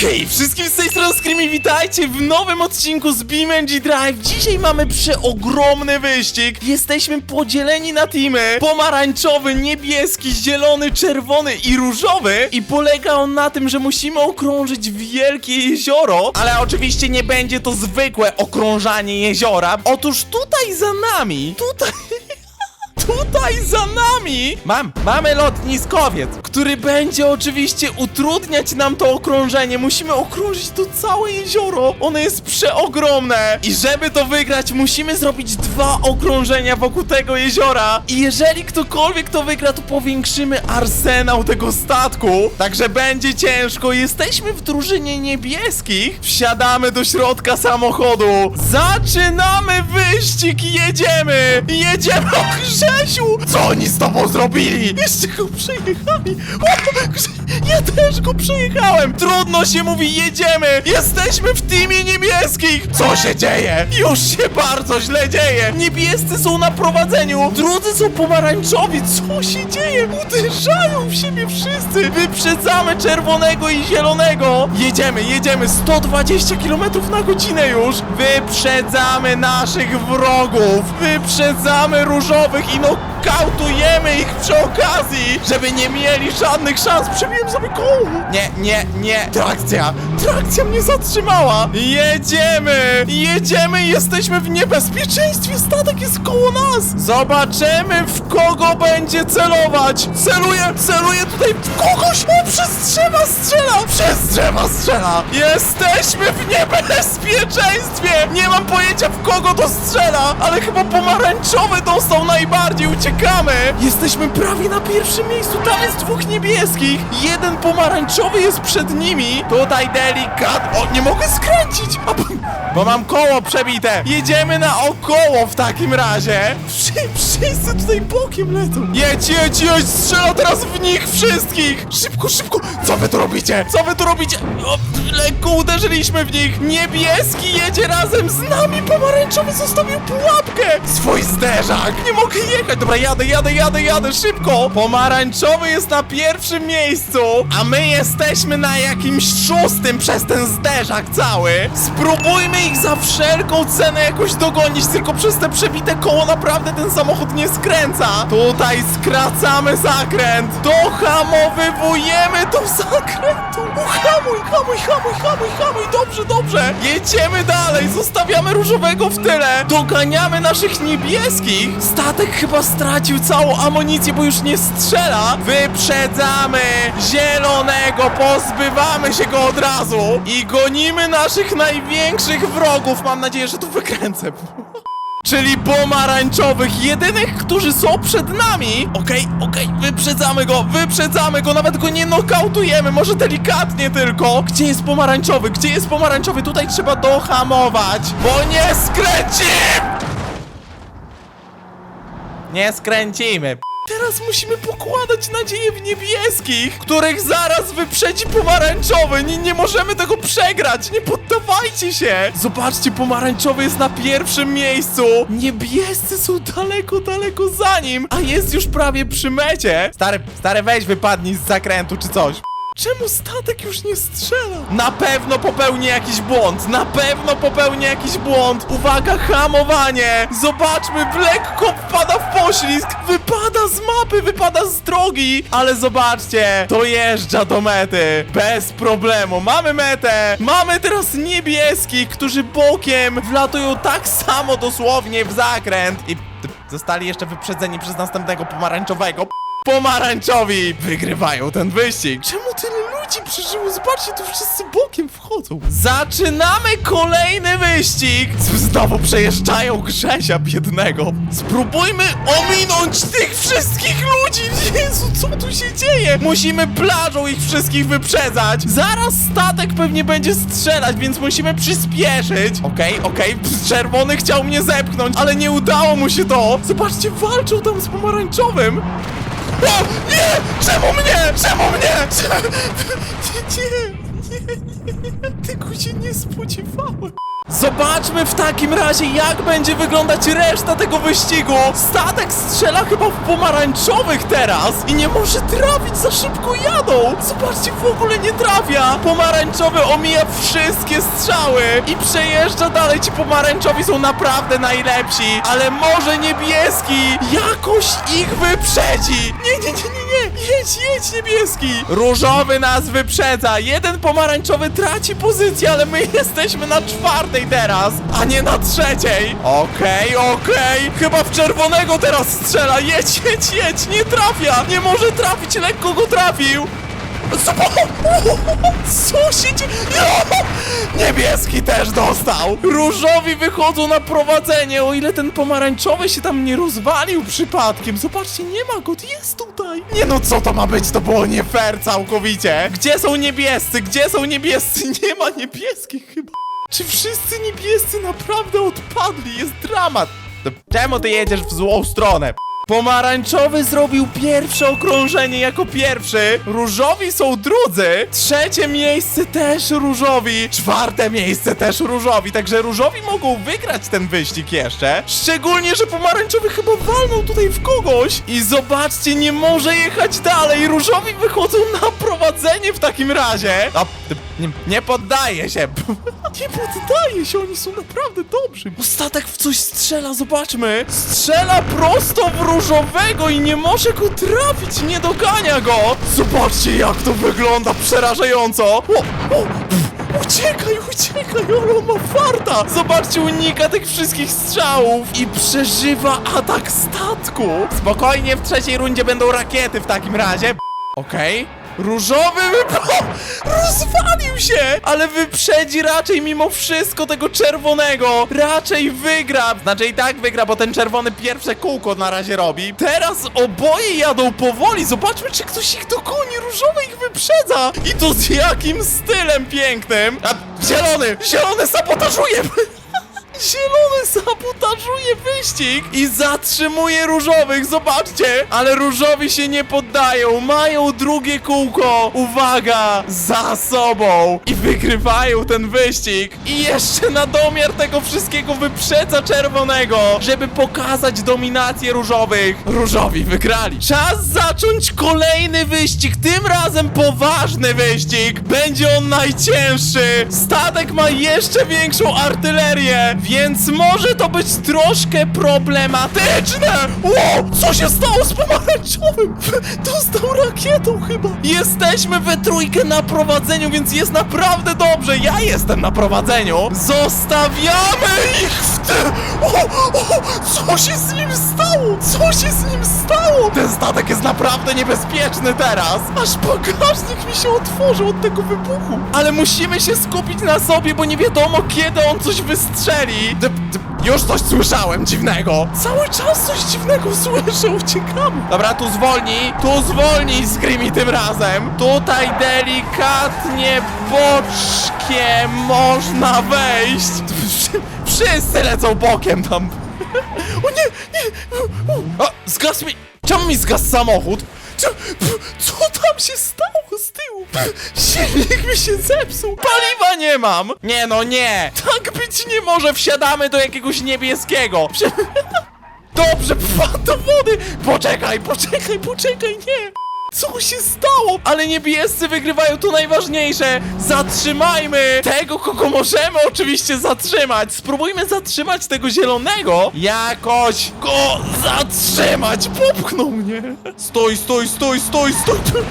Hej, wszystkim z tej strony Screamy, witajcie w nowym odcinku z BeamNG Drive. Dzisiaj mamy przeogromny wyścig. Jesteśmy podzieleni na teamy. Pomarańczowy, niebieski, zielony, czerwony i różowy. I polega on na tym, że musimy okrążyć wielkie jezioro. Ale oczywiście nie będzie to zwykłe okrążanie jeziora. Otóż tutaj za nami, tutaj... Tutaj za nami mam, mamy lotniskowiec, który będzie oczywiście utrudniać nam to okrążenie. Musimy okrążyć to całe jezioro. Ono jest przeogromne. I żeby to wygrać, musimy zrobić dwa okrążenia wokół tego jeziora. I jeżeli ktokolwiek to wygra, to powiększymy arsenał tego statku. Także będzie ciężko. Jesteśmy w drużynie niebieskich. Wsiadamy do środka samochodu. Zaczynamy wyścig jedziemy. Jedziemy o Grzesiu! Co oni z tobą zrobili? Jeszcze go przejechali. O, ja też go przejechałem. Trudno się mówi, jedziemy. Jesteśmy w teamie niebieskich. Co się dzieje? Już się bardzo źle dzieje. Niebiescy są na prowadzeniu. Drudzy są pomarańczowi. Co się dzieje? Uderzają w siebie wszyscy. Wyprzedzamy czerwonego i zielonego. Jedziemy, jedziemy. 120 km na godzinę już. Wyprzedzamy naszych wrogów. Wyprzedzamy różowych i look nokautujemy ich przy okazji, żeby nie mieli żadnych szans. Przebiłem sobie koło. Nie, nie, nie. Trakcja. Trakcja mnie zatrzymała. Jedziemy. Jedziemy i jesteśmy w niebezpieczeństwie. Statek jest koło nas. Zobaczymy, w kogo będzie celować. Celuję, celuję tutaj w kogoś. O, przez drzewa strzela. Przez drzewa strzela. Jesteśmy w niebezpieczeństwie. Nie mam pojęcia, w kogo to strzela, ale chyba pomarańczowy dostał najbardziej. Uciekamy. Jesteśmy prawie na pierwszym miejscu. Tam jest dwóch niebieskich. Jeden pomarańczowy jest przed nimi. Tutaj delikat. O, nie mogę skręcić. Bo, mam koło przebite. Jedziemy na około w takim razie. Wszy, wszyscy tutaj bokiem lecą. Jedź, jedź, jedź. Strzela teraz w nich wszystkich. Szybko, szybko. Co wy tu robicie? Co wy tu robicie? O, lekko uderzyliśmy w nich. Niebieski jedzie razem z nami. Pomarańczowy zostawił pułapkę. Swój zderzak. Nie mogę jechać. Dobra, jadę, jadę, jadę, jadę. Szybko. Pomarańczowy jest na pierwszym miejscu, a my jesteśmy na jakimś szóstym przez ten zderzak cały. Spróbujmy ich za wszelką cenę jakoś dogonić, tylko przez te przebite koło naprawdę ten samochód nie skręca. Tutaj skracamy zakręt. Dohamowywujemy do zakrętu. Uhamuj, hamuj, hamuj, hamuj, hamuj. Dobrze, dobrze. Jedziemy dalej. Zostawiamy różowego w tyle. Doganiamy naszych niebieskich. Statek chyba stracił całą amunicję, bo już nie strzela. Wyprzedzamy zielonego. Pozbywamy się go od razu. I gonimy naszych największych wrogów. Mam nadzieję, że tu wykręcę. Czyli pomarańczowych, jedynych, którzy są przed nami. Okej, okej, wyprzedzamy go, wyprzedzamy go, nawet go nie nokautujemy, może delikatnie tylko. Gdzie jest pomarańczowy? Gdzie jest pomarańczowy? Tutaj trzeba dohamować, bo nie skręcimy! Nie skręcimy. Teraz musimy pokładać nadzieję w niebieskich, których zaraz wyprzedzi pomarańczowy. Nie, nie możemy tego przegrać. Nie poddawajcie się. Zobaczcie, pomarańczowy jest na pierwszym miejscu. Niebiescy są daleko, daleko za nim, a jest już prawie przy mecie. Stary, stary, weź wypadnij z zakrętu czy coś. Czemu statek już nie strzela? Na pewno popełni jakiś błąd, na pewno popełni jakiś błąd. Uwaga, hamowanie! Zobaczmy, lekko wpada w poślizg, wypada z mapy, wypada z drogi. Ale zobaczcie, dojeżdża do mety, bez problemu. Mamy metę, mamy teraz niebieskich, którzy bokiem wlatują tak samo dosłownie w zakręt. I zostali jeszcze wyprzedzeni przez następnego pomarańczowego. Pomarańczowi wygrywają ten wyścig. Czemu tyle ludzi przeżyło? Zobaczcie, tu wszyscy bokiem wchodzą. Zaczynamy kolejny wyścig. Znowu przejeżdżają Grzesia biednego. Spróbujmy ominąć tych wszystkich ludzi. Jezu, co tu się dzieje? Musimy plażą ich wszystkich wyprzedzać. Zaraz statek pewnie będzie strzelać, więc musimy przyspieszyć. Okej, okej, czerwony chciał mnie zepchnąć, ale nie udało mu się to. Zobaczcie, walczą tam z pomarańczowym. O, nie! Czemu mnie? Czemu mnie? Cze- Nie, nie, nie, nie. Tego się nie spodziewałem. Zobaczmy w takim razie, jak będzie wyglądać reszta tego wyścigu. Statek strzela chyba w pomarańczowych teraz i nie może trafić, za szybko jadą. Zobaczcie, w ogóle nie trafia. Pomarańczowy omija wszystkie strzały i przejeżdża dalej. Ci pomarańczowi są naprawdę najlepsi, ale może niebieski jakoś ich wyprzedzi. Nie, nie, nie, nie, nie. Jedź, jedź niebieski. Różowy nas wyprzedza. Jeden pomarańczowy traci pozycję, ale my jesteśmy na czwartej teraz, a nie na trzeciej. Okej, okej. Chyba w czerwonego teraz strzela. Jedź, jedź, jedź. Nie trafia. Nie może trafić. Lekko go trafił. Co, co się dzieje? Niebieski też dostał! Różowi wychodzą na prowadzenie, o ile ten pomarańczowy się tam nie rozwalił przypadkiem. Zobaczcie, nie ma go, jest tutaj. Nie no, co to ma być? To było nie fair całkowicie. Gdzie są niebiescy? Gdzie są niebiescy? Nie ma niebieskich chyba. Czy wszyscy niebiescy naprawdę odpadli? Jest dramat. To Czemu ty jedziesz w złą stronę? Pomarańczowy zrobił pierwsze okrążenie jako pierwszy. Różowi są drudzy. Trzecie miejsce też różowi. Czwarte miejsce też różowi. Także różowi mogą wygrać ten wyścig jeszcze. Szczególnie, że pomarańczowy chyba walnął tutaj w kogoś. I zobaczcie, nie może jechać dalej. Różowi wychodzą na prowadzenie w takim razie. A, nie, nie poddaje się. Nie poddaje się, oni są naprawdę dobrzy. Ostatek w coś strzela, zobaczmy. Strzela prosto w różowego i nie może go trafić, nie dogania go. Zobaczcie, jak to wygląda przerażająco. O, o, pff, uciekaj, uciekaj, on ma farta. Zobaczcie, unika tych wszystkich strzałów i przeżywa atak statku. Spokojnie, w trzeciej rundzie będą rakiety w takim razie. Okej. Różowy wypo... Rozwalił się! Ale wyprzedzi raczej mimo wszystko tego czerwonego. Raczej wygra. Znaczy i tak wygra, bo ten czerwony pierwsze kółko na razie robi. Teraz oboje jadą powoli. Zobaczmy, czy ktoś ich dogoni. Różowy ich wyprzedza. I to z jakim stylem pięknym. A zielony! Zielony sabotażuje! Zielony sabotażuje wyścig i zatrzymuje różowych, zobaczcie! Ale różowi się nie poddają, mają drugie kółko, uwaga, za sobą i wygrywają ten wyścig. I jeszcze na domiar tego wszystkiego wyprzedza czerwonego, żeby pokazać dominację różowych. Różowi wygrali. Czas zacząć kolejny wyścig, tym razem poważny wyścig. Będzie on najcięższy. Statek ma jeszcze większą artylerię, więc może to być troszkę problematyczne! Ło! Co się stało z pomarańczowym? Dostał rakietą chyba! Jesteśmy we trójkę na prowadzeniu, więc jest naprawdę dobrze! Ja jestem na prowadzeniu! Zostawiamy ich w te... O, o, co się z nim stało? Co się z nim stało? Ten statek jest naprawdę niebezpieczny teraz! Aż bagażnik mi się otworzył od tego wybuchu! Ale musimy się skupić na sobie, bo nie wiadomo kiedy on coś wystrzeli! D d już coś słyszałem dziwnego! Cały czas coś dziwnego słyszę, uciekamy! Dobra, tu zwolnij, tu zwolnij Screamy tym razem! Tutaj delikatnie boczkiem można wejść! Wszyscy lecą bokiem tam! O nie, nie! O, zgasł mi... Czemu mi zgasł samochód? Co, co tam się stało z tyłu? Silnik mi się zepsuł! Paliwa nie mam! Nie no, nie! Tak być nie może! Wsiadamy do jakiegoś niebieskiego! Wsi- Dobrze, wpadł do wody! Poczekaj, poczekaj, poczekaj, nie! Co się stało? Ale niebiescy wygrywają, to najważniejsze! Zatrzymajmy tego, kogo możemy oczywiście zatrzymać! Spróbujmy zatrzymać tego zielonego! Jakoś go zatrzymać! Popchnął mnie! Stój, stój, stój, stój, stój!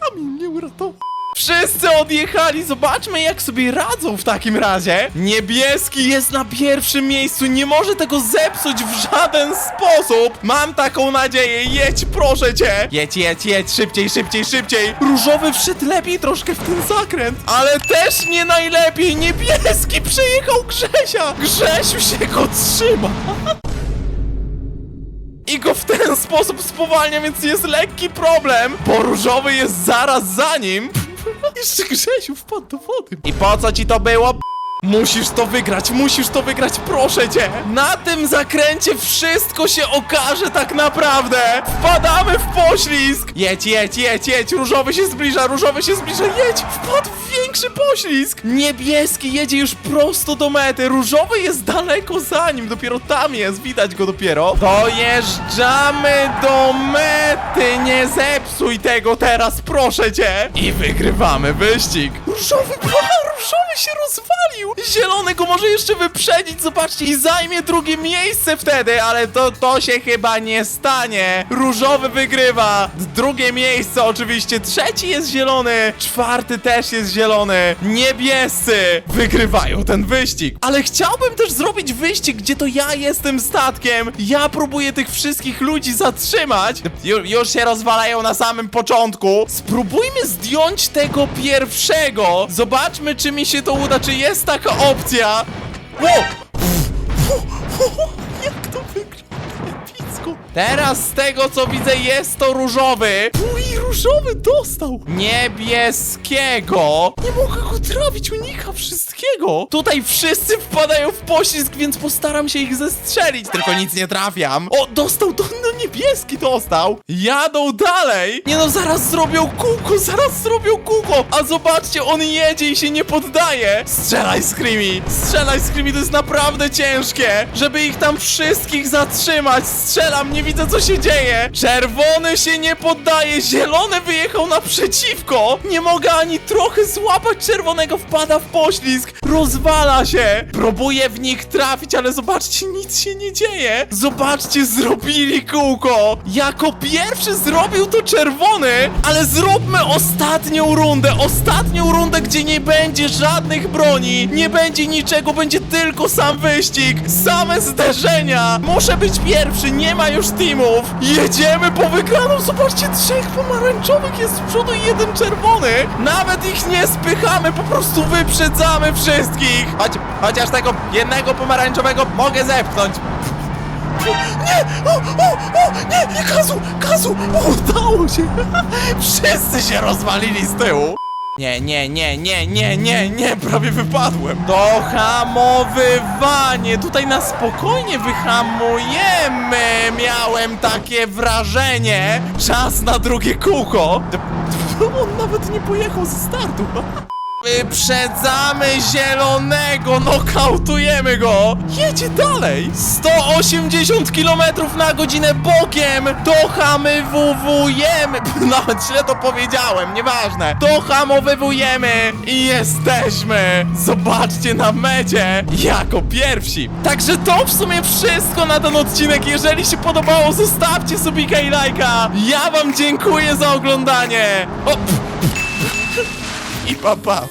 Kamień mnie uratował! Wszyscy odjechali, zobaczmy jak sobie radzą w takim razie. Niebieski jest na pierwszym miejscu, nie może tego zepsuć w żaden sposób. Mam taką nadzieję, jedź proszę cię. Jedź, jedź, jedź, szybciej, szybciej, szybciej. Różowy wszedł lepiej troszkę w ten zakręt, ale też nie najlepiej. Niebieski przejechał Grzesia. Grzesiu się go trzyma. I go w ten sposób spowalnia, więc jest lekki problem, bo różowy jest zaraz za nim. Jeszcze Grzesiu wpadł do wody. I po co ci to było? Musisz to wygrać, musisz to wygrać, proszę cię! Na tym zakręcie wszystko się okaże tak naprawdę! Wpadamy w poślizg! Jedź, jedź, jedź, jedź! Różowy się zbliża, różowy się zbliża, jedź! Wpadł w większy większy poślizg. Niebieski jedzie już prosto do mety, różowy jest daleko za nim, dopiero tam jest, widać go dopiero. Dojeżdżamy do mety, nie zepsuj tego teraz, proszę cię. I wygrywamy wyścig. Różowy, różowy się rozwalił. Zielony go może jeszcze wyprzedzić, zobaczcie, i zajmie drugie miejsce wtedy, ale to, to się chyba nie stanie. Różowy wygrywa. Drugie miejsce oczywiście, trzeci jest zielony, czwarty też jest zielony. Niebiescy wygrywają ten wyścig. Ale chciałbym też zrobić wyścig, gdzie to ja jestem statkiem. Ja próbuję tych wszystkich ludzi zatrzymać. Ju, już się rozwalają na samym początku. Spróbujmy zdjąć tego pierwszego. Zobaczmy, czy mi się to uda, czy jest taka opcja. Wow! Teraz z tego co widzę jest to różowy. Uj, różowy dostał. Niebieskiego. Nie mogę go trafić, unika wszystkiego. Tutaj wszyscy wpadają w poślizg, więc postaram się ich zestrzelić. Tylko nic nie trafiam. O, dostał, do, no niebieski dostał. Jadą dalej. Nie no, zaraz zrobią kółko, zaraz zrobią kółko. A zobaczcie, on jedzie i się nie poddaje. Strzelaj, Screamy. Strzelaj, Screamy, to jest naprawdę ciężkie. Żeby ich tam wszystkich zatrzymać. Strzelam, nie widzę co się dzieje. Czerwony się nie poddaje, zielony wyjechał naprzeciwko. Nie mogę ani trochę złapać czerwonego, wpada w poślizg. Rozwala się. Próbuję w nich trafić, ale zobaczcie, nic się nie dzieje. Zobaczcie, zrobili kółko. Jako pierwszy zrobił to czerwony, ale zróbmy ostatnią rundę. Ostatnią rundę, gdzie nie będzie żadnych broni, nie będzie niczego, będzie tylko sam wyścig, same zderzenia. Muszę być pierwszy, nie ma już teamów. Jedziemy po wygraną. Zobaczcie, trzech pomarańczowych jest z przodu i jeden czerwony. Nawet ich nie spychamy, po prostu wyprzedzamy wszystkich. Choć, chociaż tego jednego pomarańczowego mogę zepchnąć. Nie! O, o, o! Nie, nie, Kazu! Kazu! Udało się! Wszyscy się rozwalili z tyłu! Nie, nie, nie, nie, nie, nie, nie, prawie wypadłem. To hamowywanie. Tutaj na spokojnie wyhamujemy. Miałem takie wrażenie. Czas na drugie kółko. On nawet nie pojechał ze startu. Wyprzedzamy zielonego, nokautujemy go! Jedzie dalej! 180 km na godzinę bokiem! Dohamowujemy! Nawet źle to powiedziałem, nieważne! Dohamowujemy i jesteśmy! Zobaczcie na mecie! Jako pierwsi! Także to w sumie wszystko na ten odcinek. Jeżeli się podobało, zostawcie subika i lajka! Ja wam dziękuję za oglądanie! O, i pa pa!